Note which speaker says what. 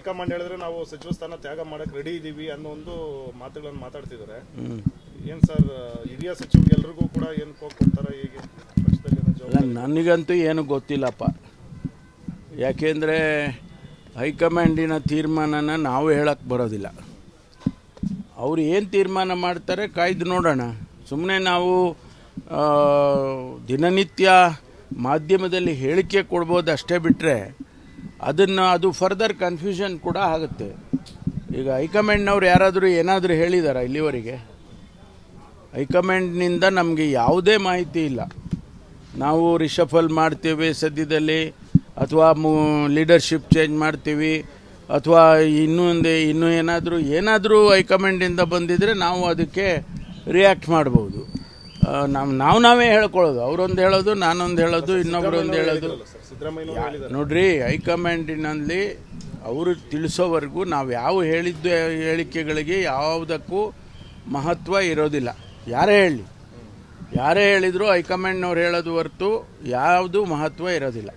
Speaker 1: High command ಹೇಳಿದ್ರೆ ನಾವು ಸಚಿವ ಸ್ಥಾನ ತ್ಯಾಗ ಮಾಡಕ್ ರೆಡಿ ಇದೀವಿ ಅನ್ನೋ ಒಂದು ಮಾತುಗಳನ್ನು ಮಾತಾಡ್ತಿದ್ದಾರೆ. ಏನ್ ಸರ್, ಹಿರಿಯ ಸಚಿವ ಎಲ್ರಿಗೂ ಕೂಡ ಏನ್ ಕೊಡ್ತಾರ ಹೇಗೆ?
Speaker 2: ನನಗಂತೂ ಏನು ಗೊತ್ತಿಲ್ಲಪ್ಪ. ಯಾಕೆಂದರೆ ಹೈಕಮಾಂಡಿನ ತೀರ್ಮಾನನ ನಾವು ಹೇಳಕ್ಕೆ ಬರೋದಿಲ್ಲ. ಅವ್ರು ಏನು ತೀರ್ಮಾನ ಮಾಡ್ತಾರೆ ಕಾಯ್ದು ನೋಡೋಣ. ಸುಮ್ಮನೆ ನಾವು ದಿನನಿತ್ಯ ಮಾಧ್ಯಮದಲ್ಲಿ ಹೇಳಿಕೆ ಕೊಡ್ಬೋದು ಅಷ್ಟೇ ಬಿಟ್ಟರೆ ಅದನ್ನು ಅದು ಫರ್ದರ್ ಕನ್ಫ್ಯೂಷನ್ ಕೂಡ ಆಗುತ್ತೆ. ಈಗ ಹೈಕಮಾಂಡ್ನವ್ರು ಯಾರಾದರೂ ಏನಾದರೂ ಹೇಳಿದಾರ ಇಲ್ಲಿವರೆಗೆ? ಹೈಕಮಾಂಡ್ನಿಂದ ನಮಗೆ ಯಾವುದೇ ಮಾಹಿತಿ ಇಲ್ಲ. ನಾವು ರಿಷಫಲ್ ಮಾಡ್ತೀವಿ ಸದ್ಯದಲ್ಲಿ, ಅಥವಾ ಮು ಲೀಡರ್ಶಿಪ್ ಚೇಂಜ್ ಮಾಡ್ತೀವಿ, ಅಥವಾ ಇನ್ನೊಂದು ಇನ್ನೂ ಏನಾದರೂ ಏನಾದರೂ ಹೈಕಮಾಂಡಿಂದ ಬಂದಿದ್ದರೆ ನಾವು ಅದಕ್ಕೆ ರಿಯಾಕ್ಟ್ ಮಾಡ್ಬೋದು. ನಾವು ನಾವು ನಾವೇ ಹೇಳ್ಕೊಳ್ಳೋದು. ಅವರೊಂದು ಹೇಳೋದು ನಾನೊಂದು ಹೇಳೋದು ಇನ್ನೊಬ್ರೊಂದು ಹೇಳೋದು. ನೋಡ್ರಿ ಹೈಕಮಾಂಡಿನಲ್ಲಿ ಅವರು ತಿಳಿಸೋವರೆಗೂ ನಾವು ಯಾವ ಹೇಳಿದ್ದ ಹೇಳಿಕೆಗಳಿಗೆ ಯಾವುದಕ್ಕೂ ಮಹತ್ವ ಇರೋದಿಲ್ಲ. ಯಾರೇ ಹೇಳಿ. ಯಾರೇ ಹೇಳಿದರೂ ಹೈಕಮಾಂಡ್ನವ್ರು ಹೇಳೋದು ಹೊರತು ಯಾವುದು ಮಹತ್ವ ಇರೋದಿಲ್ಲ.